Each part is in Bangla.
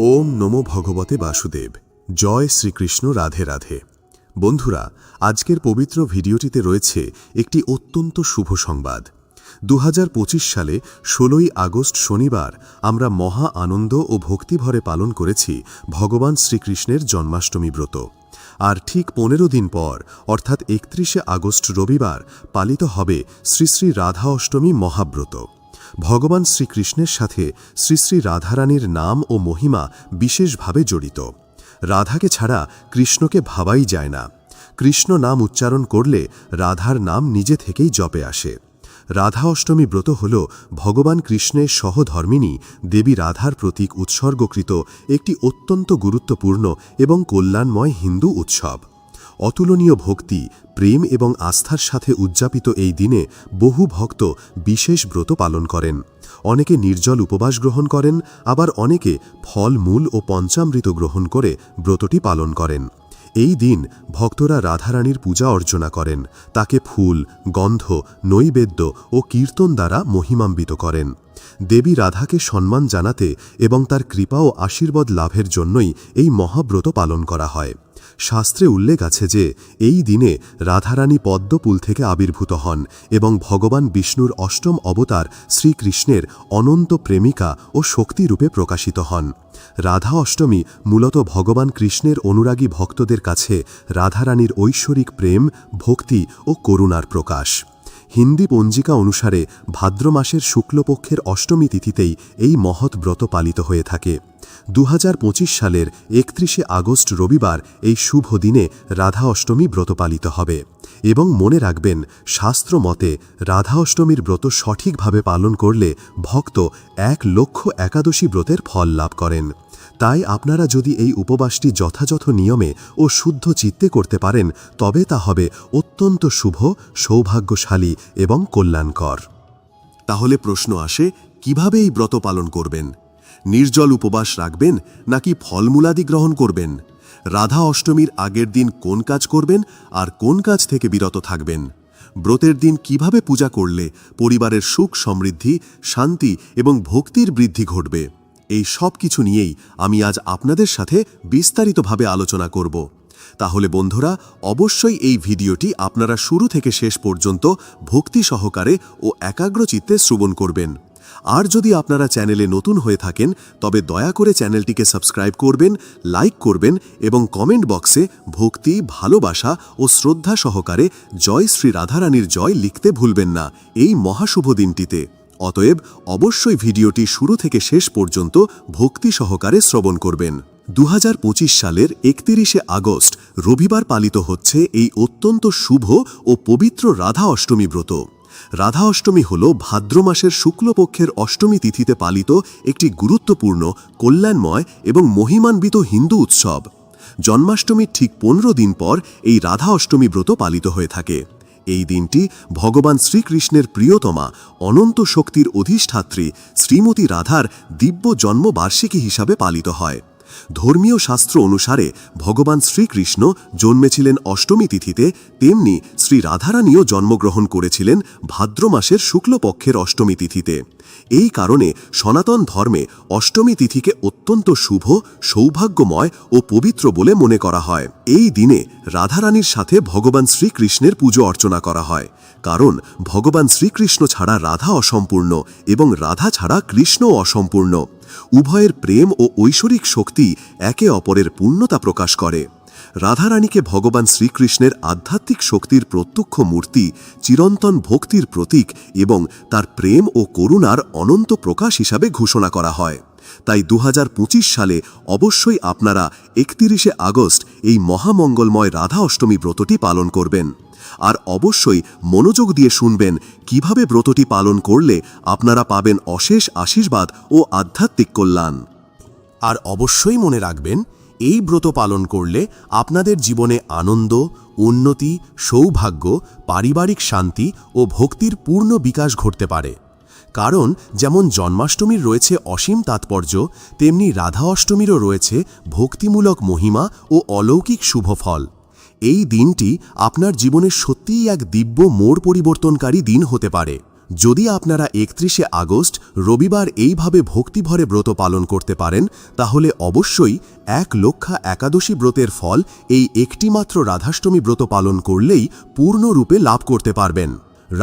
ওম নমো ভগবতে বাসুদেব। জয় শ্রীকৃষ্ণ রাধে রাধে। বন্ধুরা, আজকের পবিত্র ভিডিওটিতে রয়েছে একটি অত্যন্ত শুভ সংবাদ। দু হাজার পঁচিশ সালে ষোলোই আগস্ট শনিবার আমরা মহা আনন্দ ও ভক্তিভরে পালন করেছি ভগবান শ্রীকৃষ্ণের জন্মাষ্টমী ব্রত। আর ঠিক পনেরো দিন পর, অর্থাৎ একত্রিশে আগস্ট রবিবার, পালিত হবে শ্রী শ্রী রাধা অষ্টমী মহাব্রত। ভগবান শ্রীকৃষ্ণের সাথে শ্রী শ্রী রাধারানীর নাম ও মহিমা বিশেষভাবে জড়িত। রাধাকে ছাড়া কৃষ্ণকে ভাবাই যায় না। কৃষ্ণ নাম উচ্চারণ করলে রাধার নাম নিজে থেকেই জপে আসে। রাধা অষ্টমী ব্রত হল ভগবান কৃষ্ণের সহধর্মিনী দেবী রাধার প্রতীক উৎসর্গকৃত একটি অত্যন্ত গুরুত্বপূর্ণ এবং কল্যাণময় হিন্দু উৎসব। অতুলনীয় ভক্তি, প্রেম এবং আস্থার সাথে উদযাপিত এই দিনে বহু ভক্ত বিশেষ ব্রত পালন করেন। অনেকে নির্জল উপবাস গ্রহণ করেন, আবার অনেকে ফল, মূল ও পঞ্চামৃত গ্রহণ করে ব্রতটি পালন করেন। এই দিন ভক্তরা রাধারানীর পূজা অর্চনা করেন, তাকে ফুল, গন্ধ, নৈবেদ্য ও কীর্তন দ্বারা মহিমাম্বিত করেন। দেবী রাধাকে সম্মান জানাতে এবং তার কৃপা ও আশীর্বাদ লাভের জন্যই এই মহাব্রত পালন করা হয়। শাস্ত্রে উল্লেখ আছে যে, এই দিনে রাধারানী পদ্মপুল থেকে আবির্ভূত হন এবং ভগবান বিষ্ণুর অষ্টম অবতার শ্রীকৃষ্ণের অনন্ত প্রেমিকা ও শক্তিরূপে প্রকাশিত হন। রাধা অষ্টমী মূলত ভগবান কৃষ্ণের অনুরাগী ভক্তদের কাছে রাধারানীর ঐশ্বরিক প্রেম, ভক্তি ও করুণার প্রকাশ। হিন্দি পঞ্জিকা অনুসারে ভাদ্র মাসের শুক্লপক্ষের অষ্টমী তিথিতেই এই মহৎ ব্রত পালিত হয়ে থাকে। দু হাজার পঁচিশ সালের একত্রিশে আগস্ট রবিবার এই শুভ দিনে রাধা অষ্টমী ব্রত পালিত হবে এবং মনে রাখবেন, শাস্ত্র মতে রাধা অষ্টমীর ব্রত সঠিকভাবে পালন করলে ভক্ত এক লক্ষ একাদশী ব্রতের ফল লাভ করেন। তাই আপনারা যদি এই উপবাসটি যথাযথ নিয়মে ও শুদ্ধ চিত্তে করতে পারেন, তবে তা হবে অত্যন্ত শুভ, সৌভাগ্যশালী এবং কল্যাণকর। তাহলে প্রশ্ন আসে, কীভাবে এই ব্রত পালন করবেন? নির্জল উপবাস রাখবেন নাকি ফলমূলাদি গ্রহণ করবেন? রাধা অষ্টমীর আগের দিন কোন কাজ করবেন আর কোন কাজ থেকে বিরত থাকবেন? ব্রতের দিন কীভাবে পূজা করলে পরিবারের সুখ সমৃদ্ধি, শান্তি এবং ভক্তির বৃদ্ধি ঘটবে? এই সব কিছু নিয়েই আমি আজ আপনাদের সাথে বিস্তারিতভাবে আলোচনা করব। তাহলে বন্ধুরা, অবশ্যই এই ভিডিওটি আপনারা শুরু থেকে শেষ পর্যন্ত ভক্তি সহকারে ও একাগ্রচিত্তে শ্রবণ করবেন। আর যদি আপনারা চ্যানেলে নতুন হয়ে থাকেন, তবে দয়া করে চ্যানেলটিকে সাবস্ক্রাইব করবেন, লাইক করবেন এবং কমেন্ট বক্সে ভক্তি, ভালোবাসা ও শ্রদ্ধা সহকারে জয় শ্রী রাধারানীর জয় লিখতে ভুলবেন না এই মহাশুভ দিনটিতে। অতএব অবশ্যই ভিডিওটি শুরু থেকে শেষ পর্যন্ত ভক্তি সহকারে শ্রবণ করবেন। দু হাজার পঁচিশ সালের একতিরিশে আগস্ট, রবিবার পালিত হচ্ছে এই অত্যন্ত শুভ ও পবিত্র রাধা অষ্টমী ব্রত। রাধা অষ্টমী হল ভাদ্র মাসের শুক্লপক্ষের অষ্টমী তিথিতে পালিত একটি গুরুত্বপূর্ণ, কল্যাণময় এবং মহিমান্বিত হিন্দু উৎসব। জন্মাষ্টমীর ঠিক পনেরো দিন পর এই রাধা অষ্টমী ব্রত পালিত হয়ে থাকে। এই দিনটি ভগবান শ্রীকৃষ্ণের প্রিয়তমা, অনন্ত শক্তির অধিষ্ঠাত্রী শ্রীমতী রাধার দিব্য জন্মবার্ষিকী হিসাবে পালিত হয়। ধর্মীয় শাস্ত্র অনুসারে ভগবান শ্রীকৃষ্ণ জন্মেছিলেন অষ্টমী তিথিতে, তেমনি শ্রী রাধারানীও জন্মগ্রহণ করেছিলেন ভাদ্র মাসের শুক্লপক্ষের অষ্টমী তিথিতে। এই কারণে সনাতন ধর্মে অষ্টমী তিথিকে অত্যন্ত শুভ, সৌভাগ্যময় ও পবিত্র বলে মনে করা হয়। এই দিনে রাধারানীর সাথে ভগবান শ্রীকৃষ্ণের পুজো অর্চনা করা হয়। কারণ ভগবান শ্রীকৃষ্ণ ছাড়া রাধা অসম্পূর্ণ এবং রাধা ছাড়া কৃষ্ণও অসম্পূর্ণ। উভয়ের প্রেম ও ঐশ্বরিক শক্তি একে অপরের পূর্ণতা প্রকাশ করে। রাধারানীকে ভগবান শ্রীকৃষ্ণের আধ্যাত্মিক শক্তির প্রত্যক্ষ মূর্তি, চিরন্তন ভক্তির প্রতীক এবং তার প্রেম ও করুণার অনন্ত প্রকাশ হিসাবে ঘোষণা করা হয়। তাই দু হাজার পঁচিশ সালে অবশ্যই আপনারা একতিরিশে আগস্ট এই মহামঙ্গলময় রাধা অষ্টমী ব্রতটি পালন করবেন। আর অবশ্যই মনোযোগ দিয়ে শুনবেন কীভাবে ব্রতটি পালন করলে আপনারা পাবেন অশেষ আশীর্বাদ ও আধ্যাত্মিক কল্যাণ। আর অবশ্যই মনে রাখবেন, এই ব্রত পালন করলে আপনাদের জীবনে আনন্দ, উন্নতি, সৌভাগ্য, পারিবারিক শান্তি ও ভক্তির পূর্ণ বিকাশ ঘটতে পারে। কারণ যেমন জন্মাষ্টমীর রয়েছে অসীম তাৎপর্য, তেমনি রাধা অষ্টমীরও রয়েছে ভক্তিমূলক মহিমা ও অলৌকিক শুভ ফল। এই দিনটি আপনার জীবনে সত্যিই এক দিব্য মোড় পরিবর্তনকারী দিন হতে পারে। যদি আপনারা একত্রিশে আগস্ট, রবিবার এইভাবে ভক্তিভরে ব্রত পালন করতে পারেন, তাহলে অবশ্যই এক লক্ষা একাদশী ব্রতের ফল এই একটিমাত্র রাধাষ্টমী ব্রত পালন করলেই পূর্ণরূপে লাভ করতে পারবেন।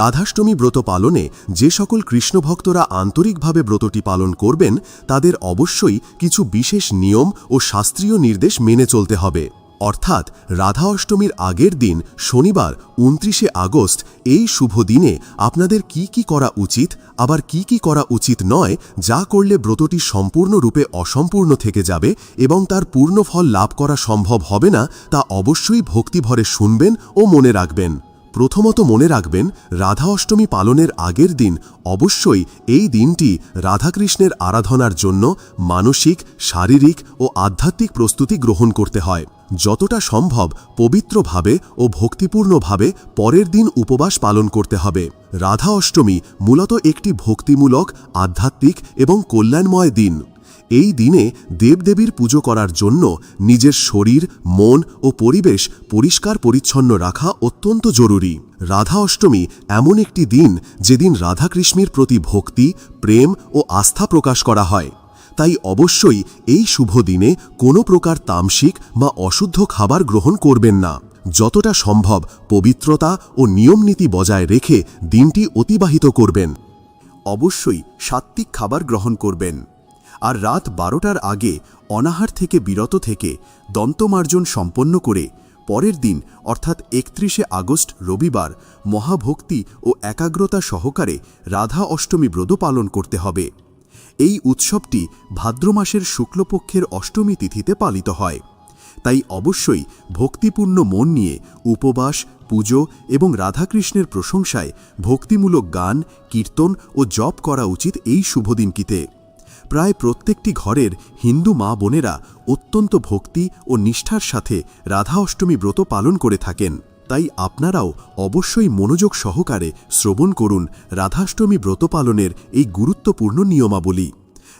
রাধাষ্টমী ব্রত পালনে যে সকল কৃষ্ণভক্তরা আন্তরিকভাবে ব্রতটি পালন করবেন, তাদের অবশ্যই কিছু বিশেষ নিয়ম ও শাস্ত্রীয় নির্দেশ মেনে চলতে হবে। অর্থাৎ রাধা অষ্টমীর আগের দিন, শনিবার, উনত্রিশে আগস্ট, এই শুভ দিনে আপনাদের কি কি করা উচিত, আবার কি কি করা উচিত নয়, যা করলে ব্রতটি সম্পূর্ণরূপে অসম্পূর্ণ থেকে যাবে এবং তার পূর্ণ ফল লাভ করা সম্ভব হবে না, তা অবশ্যই ভক্তিভরে শুনবেন ও মনে রাখবেন। প্রথমত মনে রাখবেন, রাধা অষ্টমী পালনের আগের দিন অবশ্যই এই দিনটি রাধাকৃষ্ণের আরাধনার জন্য মানসিক, শারীরিক ও আধ্যাত্মিক প্রস্তুতি গ্রহণ করতে হয়। যতটা সম্ভব পবিত্রভাবে ও ভক্তিপূর্ণভাবে পরের দিন উপবাস পালন করতে হবে। রাধা অষ্টমী মূলত একটি ভক্তিমূলক, আধ্যাত্মিক এবং কল্যাণময় দিন। এই দিনে দেবদেবীর পুজো করার জন্য নিজের শরীর, মন ও পরিবেশ পরিষ্কার পরিচ্ছন্ন রাখা অত্যন্ত জরুরি। রাধা অষ্টমী এমন একটি দিন যেদিন রাধাকৃষ্ণের প্রতি ভক্তি, প্রেম ও আস্থা প্রকাশ করা হয়। তাই অবশ্যই এই শুভ দিনে কোনো প্রকার তামসিক বা অশুদ্ধ খাবার গ্রহণ করবেন না। যতটা সম্ভব পবিত্রতা ও নিয়মনীতি বজায় রেখে দিনটি অতিবাহিত করবেন। অবশ্যই সাত্ত্বিক খাবার গ্রহণ করবেন। আর রাত বারোটার আগে অনাহার থেকে বিরত থেকে দন্তমার্জন সম্পন্ন করে পরের দিন, অর্থাৎ একত্রিশে আগস্ট, রবিবার, মহাভক্তি ও একাগ্রতা সহকারে রাধা অষ্টমী ব্রত পালন করতে হবে। এই উৎসবটি ভাদ্র মাসের শুক্লপক্ষের অষ্টমী তিথিতে পালিত হয়। তাই অবশ্যই ভক্তিপূর্ণ মন নিয়ে উপবাস, পুজো এবং রাধাকৃষ্ণের প্রশংসায় ভক্তিমূলক গান, কীর্তন ও জপ করা উচিত এই শুভদিনকিতে প্রায় প্রত্যেকটি ঘরের হিন্দু মা বোনেরা অত্যন্ত ভক্তি ও নিষ্ঠার সাথে রাধা অষ্টমী ব্রত পালন করে থাকেন। তাই আপনারাও অবশ্যই মনোযোগ সহকারে শ্রবণ করুন রাধাষ্টমী ব্রত পালনের এই গুরুত্বপূর্ণ নিয়মাবলী।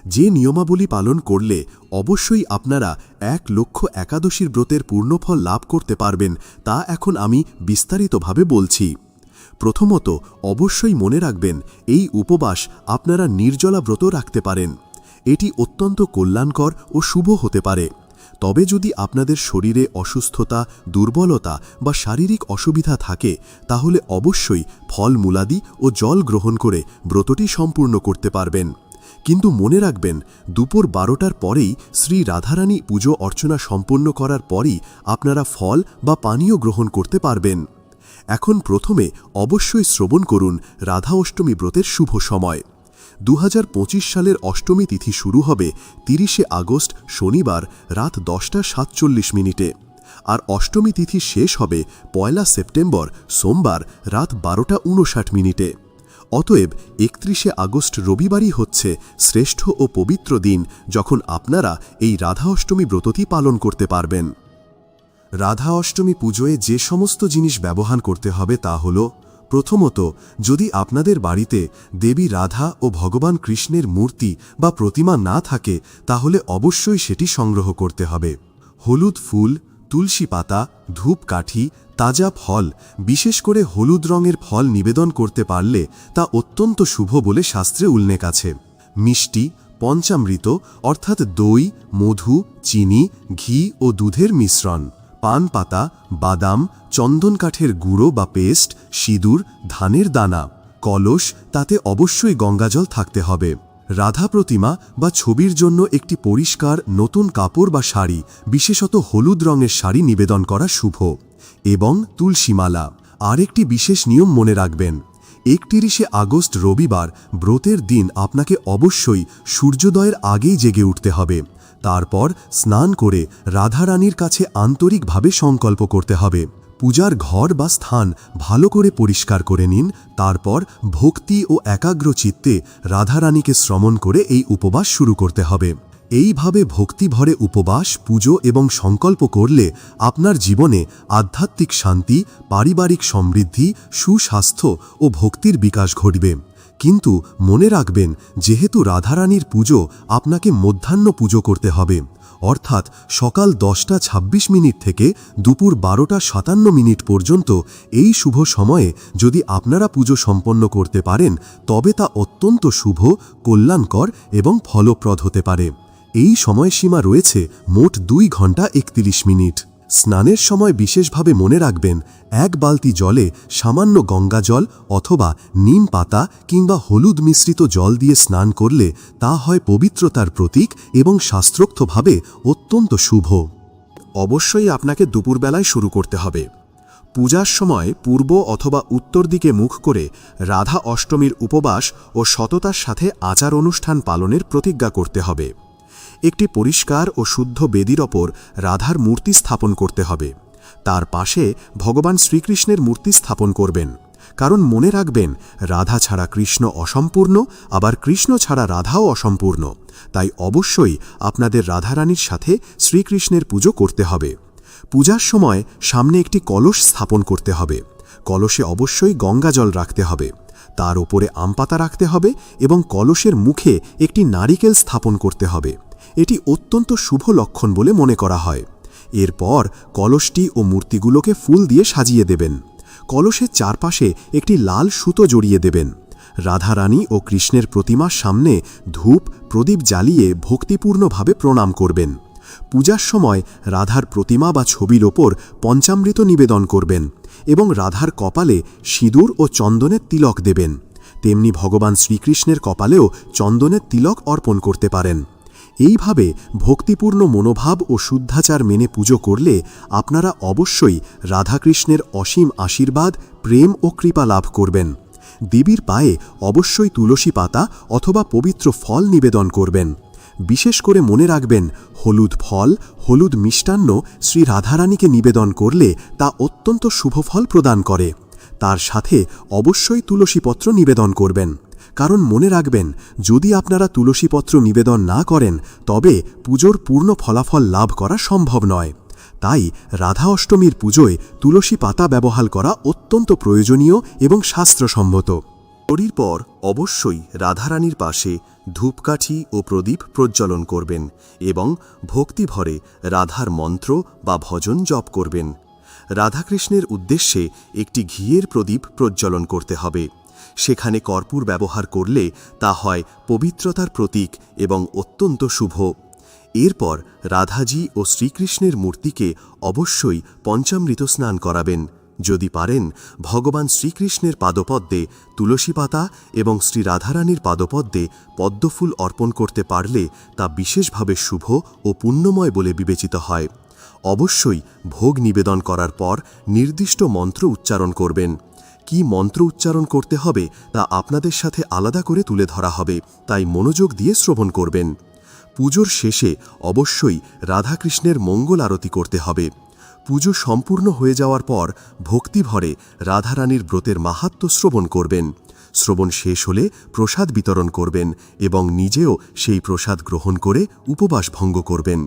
যে নিয়মাবলী পালন করলে অবশ্যই আপনারা এক লক্ষ একাদশীর ব্রতের পূর্ণফল লাভ করতে পারবেন তা এখন আমি বিস্তারিতভাবে বলছি। প্রথমত অবশ্যই মনে রাখবেন, এই উপবাস আপনারা নির্জলা ব্রত রাখতে পারেন। এটি অত্যন্ত কল্যাণকর ও শুভ হতে পারে। তবে যদি আপনাদের শরীরে অসুস্থতা, দুর্বলতা বা শারীরিক অসুবিধা থাকে, তাহলে অবশ্যই ফল মূলাদি ও জল গ্রহণ করে ব্রতটি সম্পূর্ণ করতে পারবেন। কিন্তু মনে রাখবেন, দুপুর বারোটার পরেই শ্রী রাধারানী পুজো অর্চনা সম্পন্ন করার পরই আপনারা ফল বা পানীয় গ্রহণ করতে পারবেন। এখন প্রথমে অবশ্যই শ্রবণ করুন রাধা অষ্টমী ব্রতের শুভ সময়। দু হাজার পঁচিশ সালের অষ্টমী তিথি শুরু হবে তিরিশে আগস্ট শনিবার রাত দশটা সাতচল্লিশ মিনিটে। আর অষ্টমী তিথি শেষ হবে পয়লা সেপ্টেম্বর সোমবার রাত বারোটা উনষাট মিনিটে। অতএব একত্রিশে আগস্ট রবিবারই হচ্ছে শ্রেষ্ঠ ও পবিত্র দিন যখন আপনারা এই রাধা অষ্টমী ব্রতটি পালন করতে পারবেন। রাধা অষ্টমী পুজোয় যে সমস্ত জিনিস ব্যবহার করতে হবে তা হল প্রথমত, যদি আপনাদের বাড়িতে দেবী রাধা ও ভগবান কৃষ্ণের মূর্তি বা প্রতিমা না থাকে, তাহলে অবশ্যই সেটি সংগ্রহ করতে হবে। হলুদ ফুল, তুলসী পাতা ধূপকাঠি তাজা ফল, বিশেষ করে হলুদ রঙের ফল নিবেদন করতে পারলে তা অত্যন্ত শুভ বলে শাস্ত্রে উল্লেখ আছে। মিষ্টি, পঞ্চামৃত, অর্থাৎ দই, মধু, চিনি, ঘি ও দুধের মিশ্রণ। পান পাতা বাদাম, চন্দন কাঠের গুঁড়ো বা পেস্ট, সিঁদুর, ধানের দানা, কলস, তাতে অবশ্যই গঙ্গাজল থাকতে হবে। রাধা প্রতিমা বা ছবির জন্য একটি পরিষ্কার নতুন কাপড় বা শাড়ি, বিশেষত হলুদ রঙের শাড়ি নিবেদন করা শুভ। এবং তুলসীমালা। আরেকটি বিশেষ নিয়ম মনে রাখবেন। একতিরিশে আগস্ট রবিবার ব্রতের দিন আপনাকে অবশ্যই সূর্যোদয়ের আগেই জেগে উঠতে হবে। তারপর স্নান করে রাধারানীর কাছে আন্তরিকভাবে সংকল্প করতে হবে। পূজার ঘর বা স্থান ভালো করে পরিষ্কার করে নিন, তারপর ভক্তি ও একাগ্র চিত্তে রাধারানীকে শ্রমণ করে এই উপবাস শুরু করতে হবে। এইভাবে ভক্তিভরে উপবাস, পুজো এবং সংকল্প করলে আপনার জীবনে আধ্যাত্মিক শান্তি, পারিবারিক সমৃদ্ধি, সুস্বাস্থ্য ও ভক্তির বিকাশ ঘটবে। কিন্তু মনে রাখবেন, যেহেতু রাধারানীর পুজো আপনাকে মধ্যাহ্ন পুজো করতে হবে। অর্থাৎ সকাল দশটা ২৬ মিনিট থেকে দুপুর বারোটা সাতান্ন মিনিট পর্যন্ত এই শুভ সময়ে যদি আপনারা পুজো সম্পন্ন করতে পারেন, তবে তা অত্যন্ত শুভ, কল্যাণকর এবং ফলপ্রদ হতে পারে। এই সময়সীমা রয়েছে মোট দুই ঘণ্টা একত্রিশ মিনিট। স্নানের সময় বিশেষভাবে মনে রাখবেন, এক বালতি জলে সামান্য গঙ্গা জল অথবা নিম পাতা কিংবা হলুদ মিশ্রিত জল দিয়ে স্নান করলে তা হয় পবিত্রতার প্রতীক এবং শাস্ত্রোক্তভাবে অত্যন্ত শুভ। অবশ্যই আপনাকে দুপুরবেলায় শুরু করতে হবে। পূজার সময় পূর্ব অথবা উত্তর দিকে মুখ করে রাধা অষ্টমীর উপবাস ও সততার সাথে আচার অনুষ্ঠান পালনের প্রতিজ্ঞা করতে হবে। একটি পরিষ্কার ও শুদ্ধ বেদির ওপর রাধার মূর্তি স্থাপন করতে হবে। তার পাশে ভগবান শ্রীকৃষ্ণের মূর্তি স্থাপন করবেন। কারণ মনে রাখবেন, রাধা ছাড়া কৃষ্ণ অসম্পূর্ণ, আবার কৃষ্ণ ছাড়া রাধাও অসম্পূর্ণ। তাই অবশ্যই আপনাদের রাধারানীর সাথে শ্রীকৃষ্ণের পুজো করতে হবে। পূজার সময় সামনে একটি কলস স্থাপন করতে হবে। কলসে অবশ্যই গঙ্গা জল রাখতে হবে। তার উপরে আমপাতা রাখতে হবে এবং কলসের মুখে একটি নারিকেল স্থাপন করতে হবে। এটি অত্যন্ত শুভ লক্ষণ বলে মনে করা হয়। এরপর কলসটি ও মূর্তিগুলোকে ফুল দিয়ে সাজিয়ে দেবেন। কলসের চারপাশে একটি লাল সুতো জড়িয়ে দেবেন। রাধারানী ও কৃষ্ণের প্রতিমার সামনে ধূপ, প্রদীপ জ্বালিয়ে ভক্তিপূর্ণভাবে প্রণাম করবেন। পূজার সময় রাধার প্রতিমা বা ছবির ওপর পঞ্চামৃত নিবেদন করবেন এবং রাধার কপালে সিঁদুর ও চন্দনের তিলক দেবেন। তেমনি ভগবান শ্রীকৃষ্ণের কপালেও চন্দনের তিলক অর্পণ করতে পারেন। এইভাবে ভক্তিপূর্ণ মনোভাব ও শুদ্ধাচার মেনে পুজো করলে আপনারা অবশ্যই রাধাকৃষ্ণের অসীম আশীর্বাদ, প্রেম ও কৃপা লাভ করবেন। দেবীর পায়ে অবশ্যই তুলসী পাতা অথবা পবিত্র ফল নিবেদন করবেন। বিশেষ করে মনে রাখবেন, হলুদ ফল, হলুদ মিষ্টান্ন শ্রী রাধারানীকে নিবেদন করলে তা অত্যন্ত শুভ ফল প্রদান করে। তার সাথে অবশ্যই তুলসীপত্র নিবেদন করবেন। কারণ মনে রাখবেন, যদি আপনারা তুলসীপত্র নিবেদন না করেন, তবে পুজোর পূর্ণ ফলাফল লাভ করা সম্ভব নয়। তাই রাধা অষ্টমীর পুজোয় তুলসী পাতা ব্যবহার করা অত্যন্ত প্রয়োজনীয় এবং শাস্ত্রসম্মত। করির পর অবশ্যই রাধারানীর পাশে ধূপকাঠি ও প্রদীপ প্রজ্বলন করবেন এবং ভক্তিভরে রাধার মন্ত্র বা ভজন জপ করবেন। রাধাকৃষ্ণের উদ্দেশ্যে একটি ঘিয়ের প্রদীপ প্রজ্বলন করতে হবে। সেখানে কর্পূর ব্যবহার করলে তা হয় পবিত্রতার প্রতীক এবং অত্যন্ত শুভ। এরপর রাধাজি ও শ্রীকৃষ্ণের মূর্তিকে অবশ্যই পঞ্চামৃত স্নান করাবেন। যদি পারেন, ভগবান শ্রীকৃষ্ণের পাদপদ্মে তুলসী পাতা এবং শ্রী রাধারানীর পাদপদ্মে পদ্মফুল অর্পণ করতে পারলে তা বিশেষভাবে শুভ ও পুণ্যময় বলে বিবেচিত হয়। অবশ্যই ভোগ নিবেদন করার পর নির্দিষ্ট মন্ত্র উচ্চারণ করবেন। কি মন্ত্র উচ্চারণ করতে হবে তা আপনাদের সাথে আলাদা করে তুলে ধরা হবে, তাই মনোযোগ দিয়ে শ্রবণ করবেন। পুজোর শেষে অবশ্যই রাধাকৃষ্ণের মঙ্গল আরতি করতে হবে। পুজো সম্পূর্ণ হয়ে যাওয়ার পর ভক্তিভরে রাধারানীর ব্রতের মাহাত্ম্য শ্রবণ করবেন। শ্রবণ শেষ হলে প্রসাদ বিতরণ করবেন এবং নিজেও সেই প্রসাদ গ্রহণ করে উপবাস ভঙ্গ করবেন।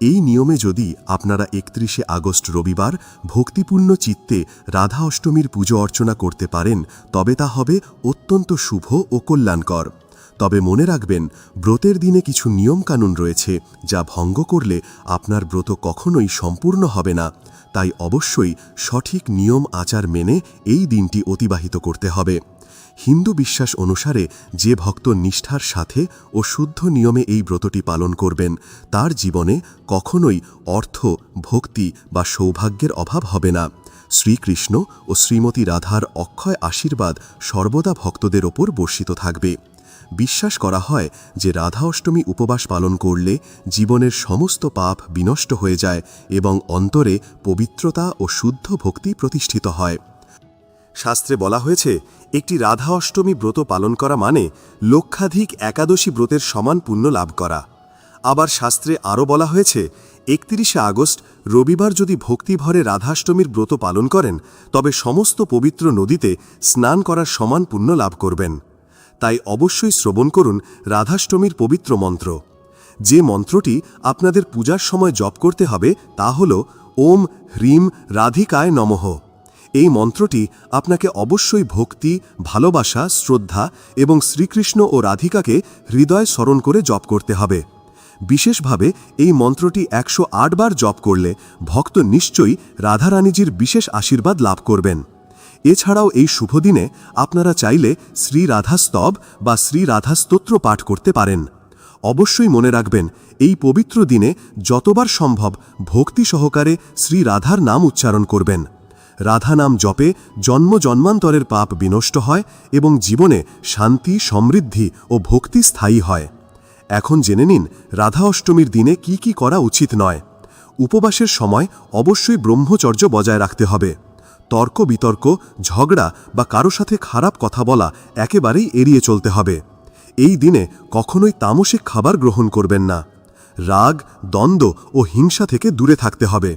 এই নিয়মে যদি আপনারা একত্রিশে আগস্ট রবিবার ভক্তিপূর্ণ চিত্তে রাধা অষ্টমীর পুজো অর্চনা করতে পারেন, তবে তা হবে অত্যন্ত শুভ ও কল্যাণকর। তবে মনে রাখবেন, ব্রতের দিনে কিছু নিয়মকানুন রয়েছে যা ভঙ্গ করলে আপনার ব্রত কখনোই সম্পূর্ণ হবে না। তাই অবশ্যই সঠিক নিয়ম আচার মেনে এই দিনটি অতিবাহিত করতে হবে। হিন্দু বিশ্বাস অনুসারে যে ভক্ত নিষ্ঠার সাথে ও শুদ্ধ নিয়মে এই ব্রতটি পালন করবেন, তার জীবনে কখনোই অর্থ, ভক্তি বা সৌভাগ্যের অভাব হবে না। শ্রীকৃষ্ণ ও শ্রীমতী রাধার অক্ষয় আশীর্বাদ সর্বদা ভক্তদের ওপর বর্ষিত থাকবে। বিশ্বাস করা হয় যে রাধা অষ্টমী উপবাস পালন করলে জীবনের সমস্ত পাপ বিনষ্ট হয়ে যায় এবং অন্তরে পবিত্রতা ও শুদ্ধ ভক্তি প্রতিষ্ঠিত হয়। শাস্ত্রে বলা হয়েছে, একটি রাধা অষ্টমী ব্রত পালন করা মানে লক্ষাধিক একাদশী ব্রতের সমান পুণ্য লাভ করা। আবার শাস্ত্রে আরও বলা হয়েছে, একত্রিশে আগস্ট, রবিবার যদি ভক্তিভরে রাধাষ্টমীর ব্রত পালন করেন, তবে সমস্ত পবিত্র নদীতে স্নান করার সমান পুণ্য লাভ করবেন। তাই অবশ্যই শ্রবণ করুন রাধাষ্টমীর পবিত্র মন্ত্র। যে মন্ত্রটি আপনাদের পূজার সময় জপ করতে হবে, তা হল, ওম হ্রিম রাধিকায় নমঃ। এই মন্ত্রটি আপনাকে অবশ্যই ভক্তি, ভালোবাসা, শ্রদ্ধা এবং শ্রীকৃষ্ণ ও রাধিকাকে হৃদয় স্মরণ করে জপ করতে হবে। বিশেষভাবে এই মন্ত্রটি একশো বার জপ করলে ভক্ত নিশ্চয়ই রাধারানীজির বিশেষ আশীর্বাদ লাভ করবেন। এছাড়াও এই শুভ দিনে আপনারা চাইলে শ্রী রাধা স্তব বা শ্রী রাধা স্তোত্র পাঠ করতে পারেন। অবশ্যই মনে রাখবেন, এই পবিত্র দিনে যতবার সম্ভব ভক্তি সহকারে শ্রী রাধার নাম উচ্চারণ করবেন। রাধা নাম জপে জন্ম জন্মান্তরের পাপ বিনষ্ট হয় এবং জীবনে শান্তি, সমৃদ্ধি ও ভক্তি স্থায়ী হয়। এখন জেনে নিন, রাধা অষ্টমীর দিনে কি কি করা উচিত নয়। উপবাসের সময় অবশ্যই ব্রহ্মচর্য বজায় রাখতে হবে। তর্ক বিতর্ক, ঝগড়া বা কারও সাথে খারাপ কথা বলা একেবারেই এড়িয়ে চলতে হবে। এই দিনে কখনোই তামসিক খাবার গ্রহণ করবেন না। রাগ, দ্বন্দ্ব ও হিংসা থেকে দূরে থাকতে হবে।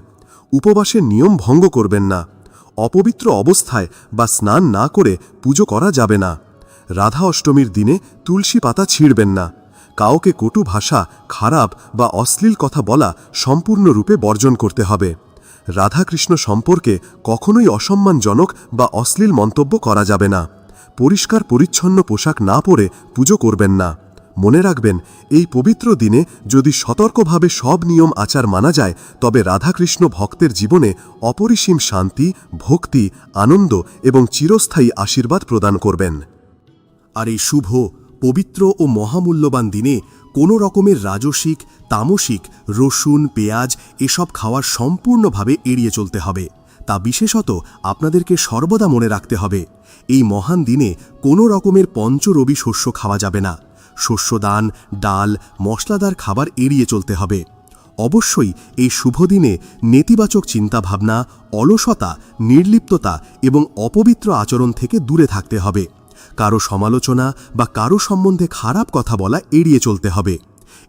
উপবাসের নিয়ম ভঙ্গ করবেন না। অপবিত্র অবস্থায় বা স্নান না করে পুজো করা যাবে না। রাধা অষ্টমীর দিনে তুলসী পাতা ছিঁড়বেন না। কাউকে কটু ভাষা, খারাপ বা অশ্লীল কথা বলা সম্পূর্ণরূপে বর্জন করতে হবে। রাধাকৃষ্ণ সম্পর্কে কখনোই অসম্মানজনক বা অশ্লীল মন্তব্য করা যাবে না। পরিষ্কার পরিচ্ছন্ন পোশাক না পরে পুজো করবেন না। মনে রাখবেন, এই পবিত্র দিনে যদি সতর্কভাবে সব নিয়ম আচার মানা যায়, তবে রাধাকৃষ্ণ ভক্তের জীবনে অপরিসীম শান্তি, ভক্তি, আনন্দ এবং চিরস্থায়ী আশীর্বাদ প্রদান করবেন। আর এই শুভ, পবিত্র ও মহামূল্যবান দিনে কোনো রকমের রাজসিক, তামসিক, রসুন, পেঁয়াজ এসব খাওয়ার সম্পূর্ণভাবে এড়িয়ে চলতে হবে। তা বিশেষত আপনাদেরকে সর্বদা মনে রাখতে হবে, এই মহান দিনে কোনো রকমের পঞ্চরবি শস্য খাওয়া যাবে না। শস্যদান, ডাল, মশলাদার খাবার এড়িয়ে চলতে হবে। অবশ্যই এই শুভ দিনে নেতিবাচক চিন্তাভাবনা, অলসতা, নির্লিপ্ততা এবং অপবিত্র আচরণ থেকে দূরে থাকতে হবে। কারও সমালোচনা বা কারও সম্বন্ধে খারাপ কথা বলা এড়িয়ে চলতে হবে।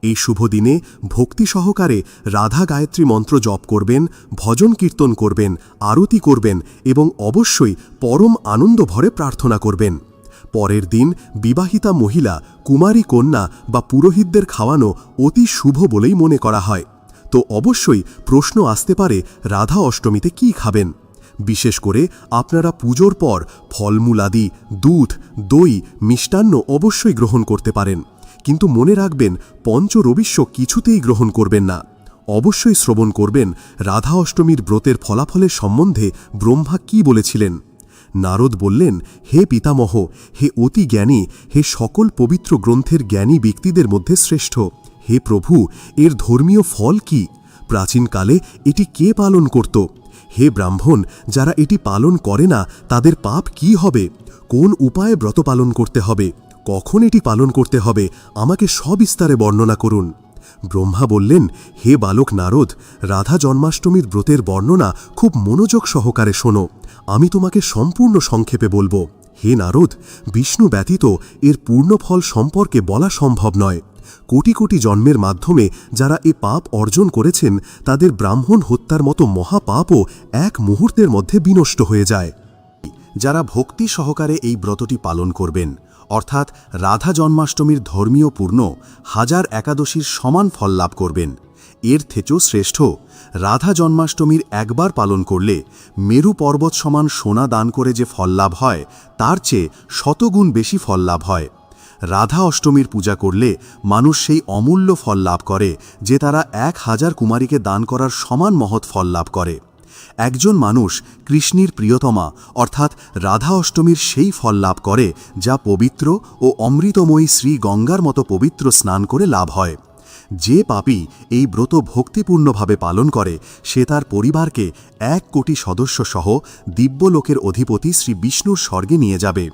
এই শুভ দিনে ভক্তি সহকারে রাধা গায়ত্রী মন্ত্র জপ করবেন, ভজন কীর্তন করবেন, আরতি করবেন এবং অবশ্যই পরম আনন্দ ভরে প্রার্থনা করবেন। পরের দিন বিবাহিতা মহিলা, কুমারী কন্যা বা পুরোহিতদের খাওয়ানো অতি শুভ বলেই মনে করা হয়। তো অবশ্যই প্রশ্ন আসতে পারে, রাধা অষ্টমীতে কি খাবেন? বিশেষ করে আপনারা পুজোর পর ফলমূলাদি, দুধ, দই, মিষ্টান্ন অবশ্যই গ্রহণ করতে পারেন। কিন্তু মনে রাখবেন, পঞ্চরবিশ্ব কিছুতেই গ্রহণ করবেন না। অবশ্যই শ্রবণ করবেন, রাধা অষ্টমীর ব্রতের ফলাফলের সম্বন্ধে ব্রহ্মা কি বলেছিলেন? নারদ বললেন, হে পিতামহ, হে অতি জ্ঞানী, হে সকল পবিত্র গ্রন্থের জ্ঞানী ব্যক্তিদের মধ্যে শ্রেষ্ঠ। হে প্রভু, এর ধর্মীয় ফল কি? প্রাচীনকালে এটি কে পালন করত? হে ব্রাহ্মণ, যারা এটি পালন করে না, তাদের পাপ কি হবে? কোন উপায়ে ব্রত পালন করতে হবে? কখন এটি পালন করতে হবে? আমাকে সবিস্তারে বর্ণনা করুন। ব্রহ্মা বললেন, হে বালক নারদ, রাধা জন্মাষ্টমীর ব্রতের বর্ণনা খুব মনোযোগ সহকারে শোনো। আমি তোমাকে সম্পূর্ণ সংক্ষেপে বলব। হে নারদ, বিষ্ণু ব্যতীত এর পূর্ণফল সম্পর্কে বলা সম্ভব নয়। কোটি কোটি জন্মের মাধ্যমে যারা এ পাপ অর্জন করেছেন, তাদের ব্রাহ্মণ হত্যার মতো মহাপাপও এক মুহূর্তের মধ্যে বিনষ্ট হয়ে যায়। যারা ভক্তি সহকারে এই ব্রতটি পালন করবেন অর্থাৎ রাধা জন্মাষ্টমীর ধর্মীয় পূর্ণ হাজার একাদশীর সমান ফল লাভ করবেন। এর থেকেও শ্রেষ্ঠ, রাধা জন্মাষ্টমীর একবার পালন করলে মেরু পর্বত সমান সোনা দান করে যে ফল লাভ হয়, তার চেয়ে শতগুণ বেশি ফল লাভ হয়। রাধা অষ্টমীর পূজা করলে মানুষ সেই অমূল্য ফল লাভ করে, যে তারা এক হাজার কুমারীকে দান করার সমান মহৎ ফল লাভ করে। একজন মানুষ কৃষ্ণের প্রিয়তমা, অর্থাৎ রাধা অষ্টমীর সেই ফল লাভ করে, যা পবিত্র ও অমৃতময়ী শ্রী গঙ্গার মতো পবিত্র স্নান করে লাভ হয়। যে পাপী এই ব্রত ভক্তিপূর্ণভাবে পালন করে, সে তার পরিবারকে এক কোটি সদস্য সহ দিব্যলোকের অধিপতি শ্রী বিষ্ণুর স্বর্গে নিয়ে যাবে।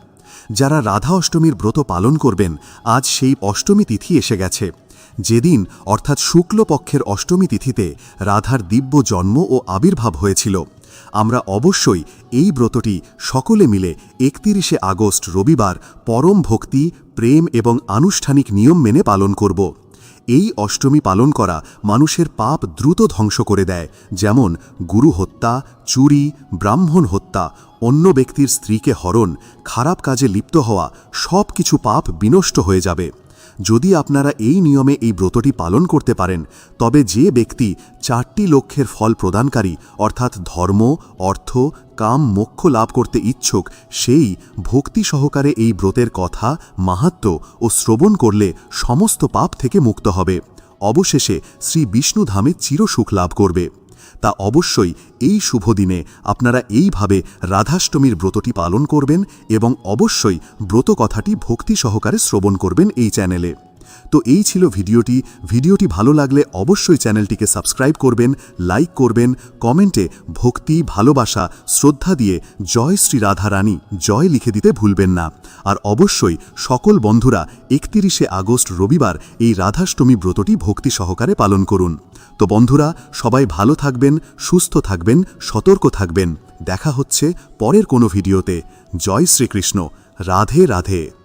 যারা রাধা অষ্টমীর ব্রত পালন করবেন, আজ সেই অষ্টমী তিথি এসে গেছে। যেদিন, অর্থাৎ শুক্লপক্ষের অষ্টমী তিথিতে, রাধার দিব্য জন্ম ও আবির্ভাব হয়েছিল। আমরা অবশ্যই এই ব্রতটি সকলে মিলে একতিরিশে আগস্ট রবিবার পরম ভক্তি, প্রেম এবং আনুষ্ঠানিক নিয়ম মেনে পালন করব। এই অষ্টমী পালন করা মানুষের পাপ দ্রুত ধ্বংস করে দেয়, যেমন গুরু হত্যা, চুরি, ব্রাহ্মণ হত্যা, অন্য ব্যক্তির স্ত্রীকে হরণ, খারাপ কাজে লিপ্ত হওয়া সব কিছু পাপ বিনষ্ট হয়ে যাবে। যদি আপনারা এই নিয়মে এই ব্রতটি পালন করতে পারেন, তবে যে ব্যক্তি চারটি লক্ষ্যের ফল প্রদানকারী, অর্থাৎ ধর্ম, অর্থ, কাম, মোক্ষ লাভ করতে ইচ্ছুক, সেই ভক্তি সহকারে এই ব্রতের কথা, মাহাত্ম ও শ্রবণ করলে সমস্ত পাপ থেকে মুক্ত হবে। অবশেষে শ্রী বিষ্ণুধামে চিরসুখ লাভ করবে। তা অবশ্যই এই শুভ দিনে আপনারা এইভাবে রাধাষ্টমীর ব্রতটি পালন করবেন এবং অবশ্যই ব্রত কথাটি ভক্তি সহকারে শ্রবণ করবেন এই চ্যানেলে। তো এই ছিল ভিডিওটি। ভিডিওটি ভালো লাগলে অবশ্যই চ্যানেলটিকে সাবস্ক্রাইব করবেন, লাইক করবেন, কমেন্টে ভক্তি, ভালোবাসা, শ্রদ্ধা দিয়ে জয় শ্রী রাধা রানী জয় লিখে দিতে ভুলবেন না। আর অবশ্যই সকল বন্ধুরা একতিরিশে আগস্ট রবিবার এই রাধাষ্টমী ব্রতটি ভক্তি সহকারে পালন করুন। তো বন্ধুরা, সবাই ভালো থাকবেন, সুস্থ থাকবেন, সতর্ক থাকবেন। দেখা হচ্ছে পরের কোনো ভিডিওতে। জয় শ্রীকৃষ্ণ। রাধে রাধে।